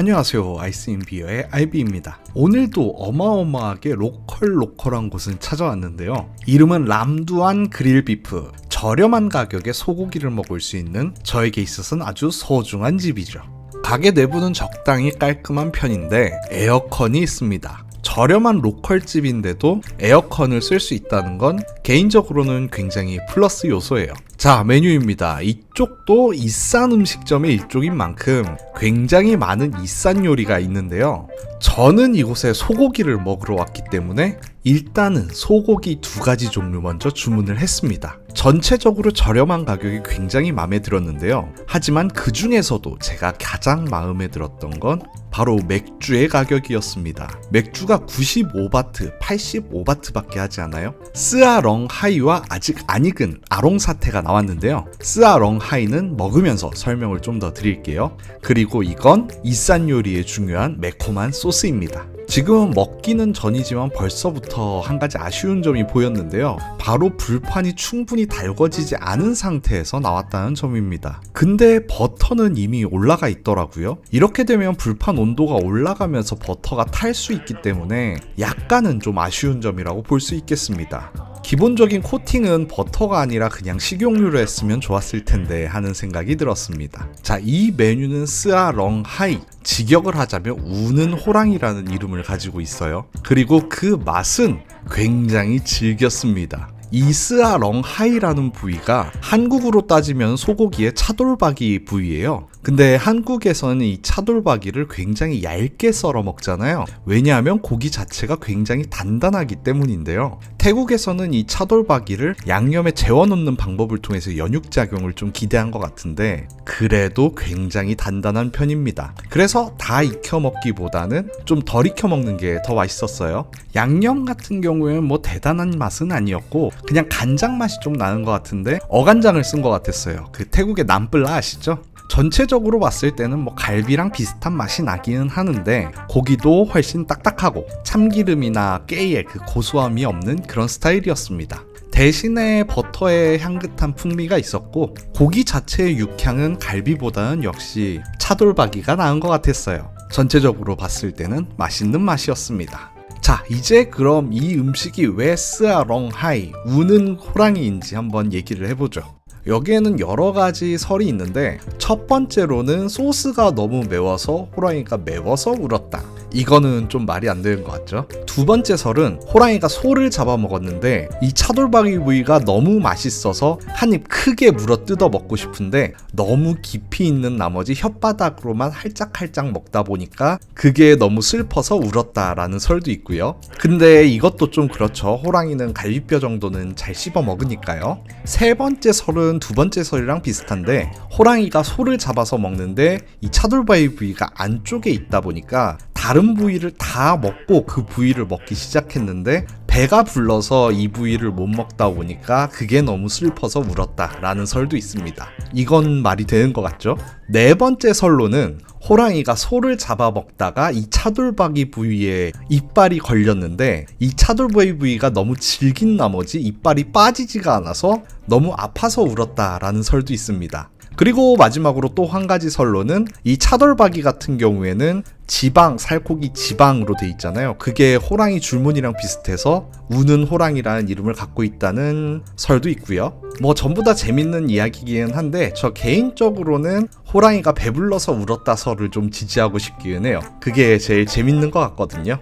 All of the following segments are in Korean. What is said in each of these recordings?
안녕하세요. 아이스인비어의 아이비입니다. 오늘도 어마어마하게 로컬 로컬한 곳을 찾아왔는데요. 이름은 람두안 그릴 비프. 저렴한 가격에 소고기를 먹을 수 있는 저에게 있어서는 아주 소중한 집이죠. 가게 내부는 적당히 깔끔한 편인데 에어컨이 있습니다. 저렴한 로컬집인데도 에어컨을 쓸 수 있다는 건 개인적으로는 굉장히 플러스 요소예요. 자, 메뉴입니다. 이쪽도 이싼 음식점의 일종인 만큼 굉장히 많은 이싼 요리가 있는데요. 저는 이곳에 소고기를 먹으러 왔기 때문에 일단은 소고기 두 가지 종류 먼저 주문을 했습니다. 전체적으로 저렴한 가격이 굉장히 마음에 들었는데요. 하지만 그 중에서도 제가 가장 마음에 들었던 건 바로 맥주의 가격이었습니다. 맥주가 95바트, 85바트밖에 하지 않아요? 스아렁 하이와 아직 안 익은 아롱 사태가 나왔는데요. 스아렁 하이는 먹으면서 설명을 좀 더 드릴게요. 그리고 이건 이산 요리에 중요한 매콤한 소스입니다. 지금은 먹기는 전이지만 벌써부터 한 가지 아쉬운 점이 보였는데요. 바로 불판이 충분히 달궈지지 않은 상태에서 나왔다는 점입니다. 근데 버터는 이미 올라가 있더라고요. 이렇게 되면 불판 온도가 올라가면서 버터가 탈 수 있기 때문에 약간은 좀 아쉬운 점이라고 볼 수 있겠습니다. 기본적인 코팅은 버터가 아니라 그냥 식용유로 했으면 좋았을 텐데 하는 생각이 들었습니다. 자, 이 메뉴는 스아렁 하이. 직역을 하자면 우는 호랑이라는 이름을 가지고 있어요. 그리고 그 맛은 굉장히 질겼습니다. 이 스아렁 하이라는 부위가 한국으로 따지면 소고기의 차돌박이 부위예요. 근데 한국에서는 이 차돌박이를 굉장히 얇게 썰어 먹잖아요. 왜냐하면 고기 자체가 굉장히 단단하기 때문인데요. 태국에서는 이 차돌박이를 양념에 재워놓는 방법을 통해서 연육작용을 좀 기대한 것 같은데 그래도 굉장히 단단한 편입니다. 그래서 다 익혀 먹기보다는 좀 덜 익혀 먹는 게 더 맛있었어요. 양념 같은 경우에는 뭐 대단한 맛은 아니었고 그냥 간장 맛이 좀 나는 것 같은데 어간장을 쓴 것 같았어요. 그 태국의 남플라 아시죠? 전체적으로 봤을 때는 뭐 갈비랑 비슷한 맛이 나기는 하는데 고기도 훨씬 딱딱하고 참기름이나 깨의 그 고소함이 없는 그런 스타일이었습니다. 대신에 버터의 향긋한 풍미가 있었고 고기 자체의 육향은 갈비보다는 역시 차돌박이가 나은 것 같았어요. 전체적으로 봤을 때는 맛있는 맛이었습니다. 자, 이제 그럼 이 음식이 왜 스아렁하이, 우는 호랑이인지 한번 얘기를 해보죠. 여기에는 여러 가지 설이 있는데 첫 번째로는 소스가 너무 매워서 호랑이가 매워서 울었다. 이거는 좀 말이 안 되는 것 같죠? 두 번째 설은 호랑이가 소를 잡아먹었는데 이 차돌박이 부위가 너무 맛있어서 한 입 크게 물어 뜯어 먹고 싶은데 너무 깊이 있는 나머지 혓바닥으로만 할짝할짝 먹다 보니까 그게 너무 슬퍼서 울었다라는 설도 있고요. 근데 이것도 좀 그렇죠. 호랑이는 갈비뼈 정도는 잘 씹어 먹으니까요. 세 번째 설은 두 번째 설이랑 비슷한데 호랑이가 소를 잡아서 먹는데 이 차돌바위 부위가 안쪽에 있다 보니까 다른 부위를 다 먹고 그 부위를 먹기 시작했는데 배가 불러서 이 부위를 못 먹다 보니까 그게 너무 슬퍼서 울었다라는 설도 있습니다. 이건 말이 되는 것 같죠? 네 번째 설로는 호랑이가 소를 잡아먹다가 이 차돌박이 부위에 이빨이 걸렸는데 이 차돌박이 부위가 너무 질긴 나머지 이빨이 빠지지가 않아서 너무 아파서 울었다라는 설도 있습니다. 그리고 마지막으로 또 한 가지 설로는 이 차돌박이 같은 경우에는 지방, 살코기 지방으로 돼 있잖아요. 그게 호랑이 줄무늬랑 비슷해서 우는 호랑이라는 이름을 갖고 있다는 설도 있고요. 뭐 전부 다 재밌는 이야기이긴 한데 저 개인적으로는 호랑이가 배불러서 울었다 설을 좀 지지하고 싶기는 해요. 그게 제일 재밌는 것 같거든요.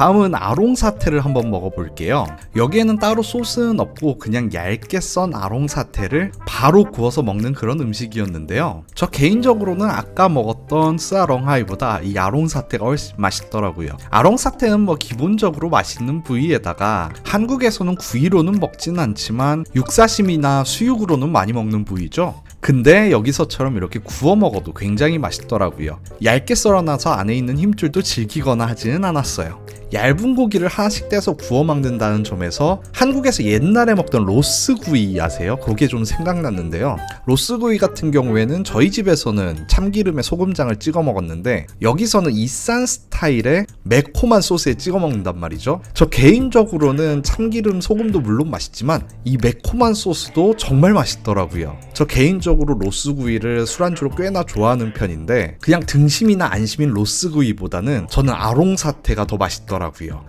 다음은 아롱 사태를 한번 먹어볼게요. 여기에는 따로 소스는 없고 그냥 얇게 썬 아롱 사태를 바로 구워서 먹는 그런 음식이었는데요. 저 개인적으로는 아까 먹었던 스아롱 하이보다 이 아롱 사태가 훨씬 맛있더라고요. 아롱 사태는 뭐 기본적으로 맛있는 부위에다가 한국에서는 구이로는 먹진 않지만 육사심이나 수육으로는 많이 먹는 부위죠. 근데 여기서처럼 이렇게 구워 먹어도 굉장히 맛있더라고요. 얇게 썰어놔서 안에 있는 힘줄도 질기거나 하지는 않았어요. 얇은 고기를 하나씩 떼서 구워 먹는다는 점에서 한국에서 옛날에 먹던 로스구이 아세요? 그게 좀 생각났는데요. 로스구이 같은 경우에는 저희 집에서는 참기름에 소금장을 찍어 먹었는데 여기서는 이산 스타일의 매콤한 소스에 찍어 먹는단 말이죠. 저 개인적으로는 참기름 소금도 물론 맛있지만 이 매콤한 소스도 정말 맛있더라고요. 저 개인적으로 로스구이를 술안주로 꽤나 좋아하는 편인데 그냥 등심이나 안심인 로스구이보다는 저는 아롱사태가 더 맛있더라고요.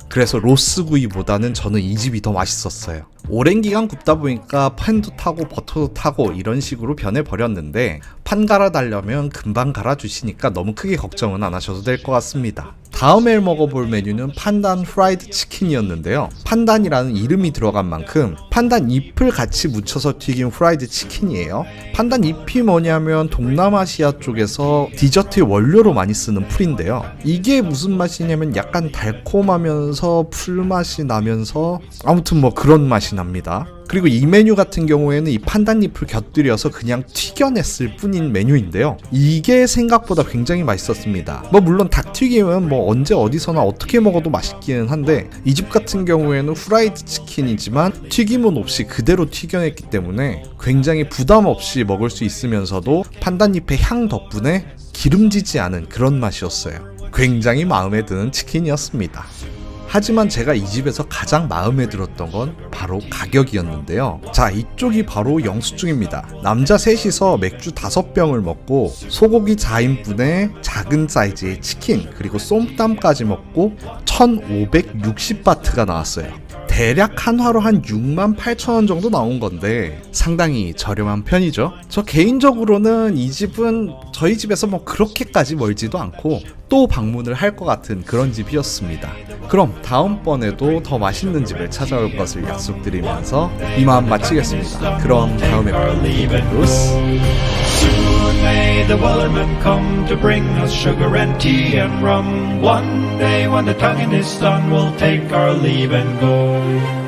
그래서 로스구이보다는 저는 이 집이 더 맛있었어요. 오랜 기간 굽다 보니까 팬도 타고 버터도 타고 이런 식으로 변해 버렸는데 판 갈아달려면 금방 갈아주시니까 너무 크게 걱정은 안 하셔도 될 것 같습니다. 다음에 먹어볼 메뉴는 판단 프라이드 치킨이었는데요. 판단이라는 이름이 들어간 만큼 판단 잎을 같이 묻혀서 튀긴 프라이드 치킨이에요. 판단 잎이 뭐냐면 동남아시아 쪽에서 디저트의 원료로 많이 쓰는 풀인데요. 이게 무슨 맛이냐면 약간 달콤하면서 풀맛이 나면서 아무튼 뭐 그런 맛이 납니다. 그리고 이 메뉴 같은 경우에는 이 판단잎을 곁들여서 그냥 튀겨냈을 뿐인 메뉴인데요. 이게 생각보다 굉장히 맛있었습니다. 뭐 물론 닭튀김은 뭐 언제 어디서나 어떻게 먹어도 맛있기는 한데 이 집 같은 경우에는 후라이드 치킨이지만 튀김은 없이 그대로 튀겨냈기 때문에 굉장히 부담 없이 먹을 수 있으면서도 판단잎의 향 덕분에 기름지지 않은 그런 맛이었어요. 굉장히 마음에 드는 치킨이었습니다. 하지만 제가 이 집에서 가장 마음에 들었던 건 바로 가격이었는데요. 자, 이쪽이 바로 영수증입니다. 남자 셋이서 맥주 5병을 먹고 소고기 4인분에 작은 사이즈의 치킨 그리고 쏨땀까지 먹고 1,560바트가 나왔어요. 대략 한화로 한 6만 8천 원 정도 나온 건데 상당히 저렴한 편이죠. 저 개인적으로는 이 집은 저희 집에서 뭐 그렇게까지 멀지도 않고 또 방문을 할 것 같은 그런 집이었습니다. 그럼 다음번에도 더 맛있는 집을 찾아올 것을 약속드리면서 이만 마치겠습니다. 그럼 다음에 봐요. 루스. Soon may the Wellerman come to bring us sugar and tea and rum. One day when the tonguing is done, we'll take our leave and go.